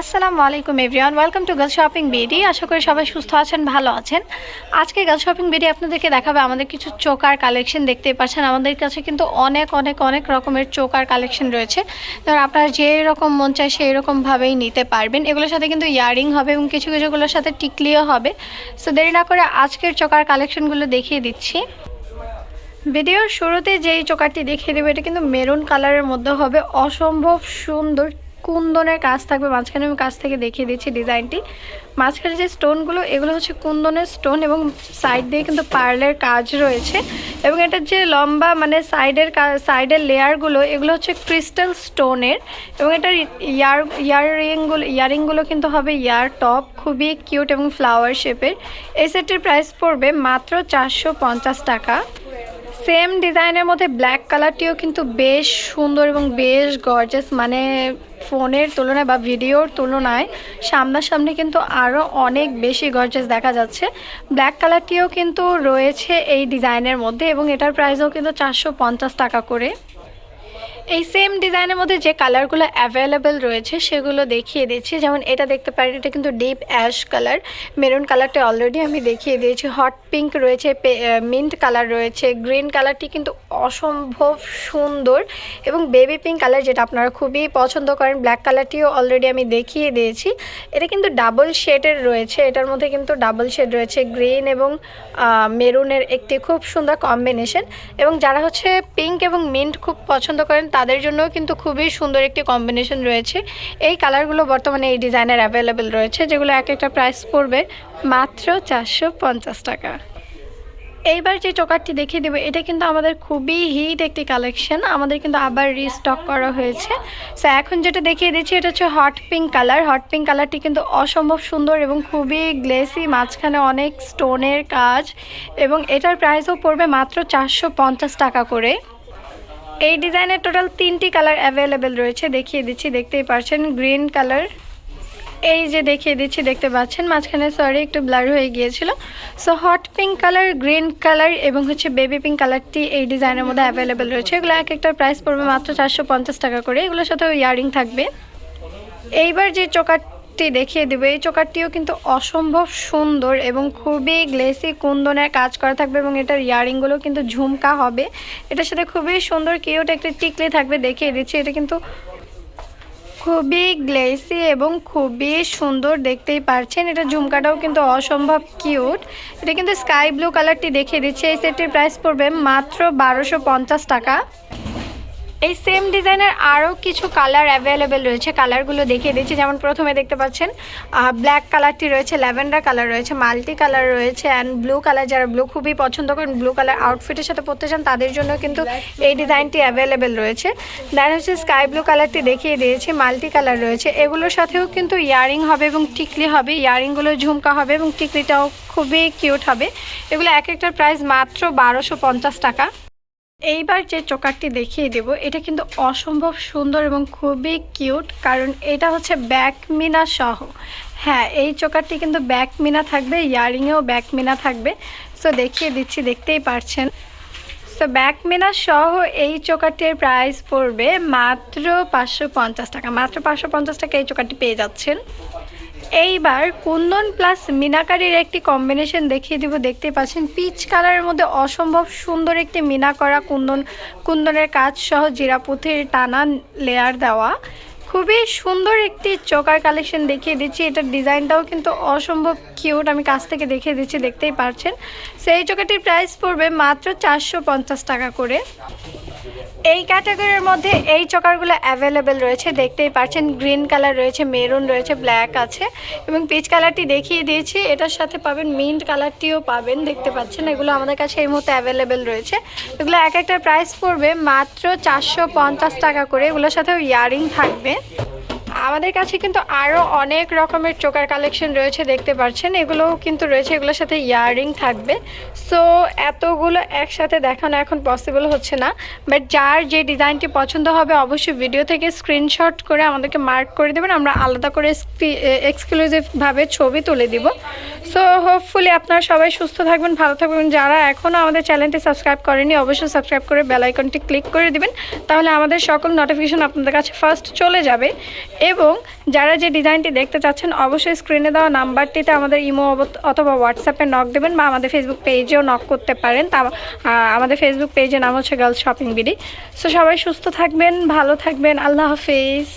আসসালামু আলাইকুম everyone welcome to girl shopping BD আশা করি সবাই সুস্থ আছেন, ভালো আছেন। আজকে গার্ল শপিং বিডি আপনাদেরকে দেখাবে আমাদের কিছু চোকার কালেকশন। দেখতে পাচ্ছেন, আমাদের কাছে কিন্তু অনেক অনেক অনেক রকমের চোকার কালেকশন রয়েছে। ধর, আপনারা যে রকম মন চায় সেই রকমভাবেই নিতে পারবেন। এগুলোর সাথে কিন্তু ইয়ারিং হবে এবং কিছু কিছুগুলোর সাথে টিকলিও হবে। সো দেরি না করে আজকের চোকার কালেকশনগুলো দেখিয়ে দিচ্ছি। ভিডিওর শুরুতে যেই চোকারটি দেখিয়ে দেবো, এটা কিন্তু মেরুন কালারের মধ্যে হবে। অসম্ভব সুন্দর কুন্দনের কাজ থাকবে। মাঝখানে আমি কাছ থেকে দেখিয়ে দিচ্ছি ডিজাইনটি। মাঝখানে যে স্টোনগুলো, এগুলো হচ্ছে কুন্দনের স্টোন এবং সাইড দিয়ে কিন্তু পার্লের কাজ রয়েছে। এবং এটার যে লম্বা মানে সাইডের সাইডের লেয়ারগুলো, এগুলো হচ্ছে ক্রিস্টাল স্টোনের। এবং এটার ইয়ার, ইয়াররিংগুলো ইয়ারিংগুলো কিন্তু হবে ইয়ার টপ, খুবই কিউট এবং ফ্লাওয়ার শেপের। এই সেটটির প্রাইস পড়বে মাত্র চারশো পঞ্চাশ টাকা। সেম ডিজাইনের মধ্যে ব্ল্যাক কালারটিও কিন্তু বেশ সুন্দর এবং বেশ গর্জাস মানে ফোনের তুলনায় বা ভিডিওর তুলনায় সামনাসামনি কিন্তু আরও অনেক বেশি গর্জেস দেখা যাচ্ছে। ব্ল্যাক কালারটিও কিন্তু রয়েছে এই ডিজাইনের মধ্যে এবং এটার প্রাইসও কিন্তু চারশো পঞ্চাশ টাকা করে। এই সেম ডিজাইনের মধ্যে যে কালারগুলো অ্যাভেলেবেল রয়েছে, সেগুলো দেখিয়ে দিচ্ছি। যেমন এটা দেখতে পারেন, এটা কিন্তু ডিপ অ্যাশ কালার মেরুন কালারটা অলরেডি আমি দেখিয়ে দিয়েছি। হট পিঙ্ক রয়েছে মিন্ট কালার রয়েছে। গ্রিন কালারটি কিন্তু অসম্ভব সুন্দর। এবং বেবি পিঙ্ক কালার যেটা আপনারা খুবই পছন্দ করেন ব্ল্যাক কালারটিও অলরেডি আমি দেখিয়ে দিয়েছি। এটা কিন্তু ডাবল শেডের রয়েছে। এটার মধ্যে কিন্তু ডাবল শেড রয়েছে। গ্রিন এবং মেরুনের একটি খুব সুন্দর কম্বিনেশন এবং যারা হচ্ছে পিঙ্ক এবং মিন্ট খুব পছন্দ করেন তাদের জন্য কিন্তু খুবই সুন্দর একটি কম্বিনেশন রয়েছে। এই কালারগুলো বর্তমানে এই ডিজাইনের অ্যাভেলেবেল রয়েছে, যেগুলো এক একটা প্রাইস পড়বে মাত্র চারশো পঞ্চাশ টাকা। এইবার যে চোকারটি দেখিয়ে দেবো, এটা কিন্তু আমাদের খুবই হিট একটি কালেকশন আমাদের কিন্তু আবার রিস্টক করা হয়েছে। সো এখন যেটা দেখিয়ে দিচ্ছি, এটা হচ্ছে hot pink colour hot pink কালারটি কিন্তু অসম্ভব সুন্দর এবং খুবই গ্লেসি মাঝখানে অনেক স্টোনের কাজ এবং এটার প্রাইসও পড়বে মাত্র চারশো পঞ্চাশ টাকা করে। এই ডিজাইনের টোটাল তিনটি কালার অ্যাভেলেবেল রয়েছে, দেখিয়ে দিচ্ছি, দেখতেই পারছেন, গ্রিন কালার। এই যে দেখিয়ে দিচ্ছি, দেখতে পাচ্ছেন, মাঝখানে সরি একটু ব্লার হয়ে গিয়েছিল। So hot pink colour green colour এবং হচ্ছে বেবি পিঙ্ক কালারটি এই ডিজাইনের মধ্যে অ্যাভেলেবেল রয়েছে। এগুলো এক একটার প্রাইস পড়বে মাত্র চারশো পঞ্চাশ টাকা করে। এগুলোর সাথে ইয়ারিং থাকবে। এইবার যে চোকার টি দেখিয়ে দেবো। এই চোকারটিও কিন্তু অসম্ভব সুন্দর এবং খুবই গ্লেসি কুন্দনের কাজ করা থাকবে এবং এটার ইয়ারিংগুলো কিন্তু ঝুমকা হবে। এটার সাথে খুবই সুন্দর কিউট একটি টিকলি থাকবে দেখিয়ে দিচ্ছি। এটা কিন্তু খুবই গ্লেসি এবং খুবই সুন্দর দেখতেই পারছেন। এটা ঝুমকাটাও কিন্তু অসম্ভব কিউট। এটা কিন্তু স্কাই ব্লু কালারটি দেখিয়ে দিচ্ছে। এই সেটটির প্রাইস পড়বে মাত্র বারোশো টাকা। এই সেম ডিজাইনের আরও কিছু কালার অ্যাভেলেবেল রয়েছে কালারগুলো দেখিয়ে দিচ্ছি। যেমন প্রথমে দেখতে পাচ্ছেন ব্ল্যাক কালারটি রয়েছে ল্যাভেন্ডার কালার রয়েছে মাল্টি কালার রয়েছে অ্যান্ড ব্লু কালার যারা ব্লু খুবই পছন্দ করেন ব্লু কালার আউটফিটের সাথে পরতে চান তাদের জন্য কিন্তু এই ডিজাইনটি অ্যাভেলেবেল রয়েছে। দেন হচ্ছে স্কাই ব্লু কালারটি দেখিয়ে দিয়েছি মাল্টি কালার রয়েছে। এগুলোর সাথেও কিন্তু ইয়ারিং হবে এবং টিকলি হবে ইয়ারিংগুলো ঝুমকা হবে এবং টিকলিটাও খুবই কিউট হবে। এগুলো এক একটার প্রাইস মাত্র বারোশো টাকা। এইবার যে চোকারটি দেখিয়ে দেব, এটা কিন্তু অসম্ভব সুন্দর এবং খুবই কিউট, কারণ এটা হচ্ছে ব্যাকমিনা সহ। হ্যাঁ এই চোকারটি কিন্তু ব্যাকমিনা থাকবে, ইয়ারিংয়েও ব্যাকমিনা থাকবে। সো দেখিয়ে দিচ্ছি, দেখতেই পারছেন। সো ব্যাকমিনা সহ এই চোকারটির প্রাইস পড়বে মাত্র পাঁচশো পঞ্চাশ টাকা। মাত্র পাঁচশো পঞ্চাশ টাকা এই চোকারটি পেয়ে যাচ্ছেন। এইবার কুন্দন প্লাস মিনাকারির একটি কম্বিনেশন দেখিয়ে দিব। দেখতে পাচ্ছেন পিচ কালারের মধ্যে অসম্ভব সুন্দর একটি মিনা করা কুন্দন, কুন্দনের কাজ সহ জিরাপুথির টানা লেয়ার দেওয়া। খুবই সুন্দর একটি চোকার কালেকশন দেখিয়ে দিচ্ছি। এটার ডিজাইনটাও কিন্তু অসম্ভব কিউট আমি কাছ থেকে দেখিয়ে দিচ্ছি, দেখতেই পারছেন। সেই চোকাটির প্রাইস পড়বে মাত্র চারশো পঞ্চাশ টাকা করে। এই ক্যাটাগরির মধ্যে এই চকারগুলো অ্যাভেলেবেল রয়েছে, দেখতেই পাচ্ছেন গ্রিন কালার রয়েছে মেরুন রয়েছে ব্ল্যাক আছে এবং পিচ কালারটি দেখিয়ে দিয়েছি। এটার সাথে পাবেন মিন্ট কালারটিও পাবেন, দেখতে পাচ্ছেন। এগুলো আমাদের কাছে এই মুহূর্তে অ্যাভেলেবেল রয়েছে। এগুলো এক একটা প্রাইস পড়বে মাত্র চারশো পঞ্চাশ টাকা করে। এগুলোর সাথেও ইয়ারিং থাকবে। আমাদের কাছে কিন্তু আরও অনেক রকমের চোকার কালেকশন রয়েছে, দেখতে পাচ্ছেন। এগুলোও কিন্তু রয়েছে, এগুলোর সাথে ইয়াররিং থাকবে। সো, এতগুলো একসাথে দেখানো এখন পসিবল হচ্ছে না। বাট যার যে ডিজাইনটি পছন্দ হবে, অবশ্যই ভিডিও থেকে স্ক্রিনশট করে আমাদেরকে মার্ক করে দেবেন। আমরা আলাদা করে এক্সক্লুসিভভাবে ছবি তুলে দিব। সো হোপফুলি আপনারা সবাই সুস্থ থাকবেন, ভালো থাকবেন। যারা এখনও আমাদের চ্যানেলটি সাবস্ক্রাইব করেনি অবশ্যই সাবস্ক্রাইব করে বেল আইকনটি ক্লিক করে দিবেন। তাহলে আমাদের সকল নোটিফিকেশন আপনাদের কাছে ফার্স্ট চলে যাবে। এবং যারা যে ডিজাইনটি দেখতে চাচ্ছেন, অবশ্যই স্ক্রিনে দেওয়া নাম্বারটিতে আমাদের ইমো অথবা হোয়াটসঅ্যাপে নক দেবেন বা আমাদের ফেসবুক পেজেও নক করতে পারেন। তা আমাদের ফেসবুক পেজের নাম হচ্ছে গার্লস শপিং বিডি সো সবাই সুস্থ থাকবেন, ভালো থাকবেন। আল্লাহ হাফিজ।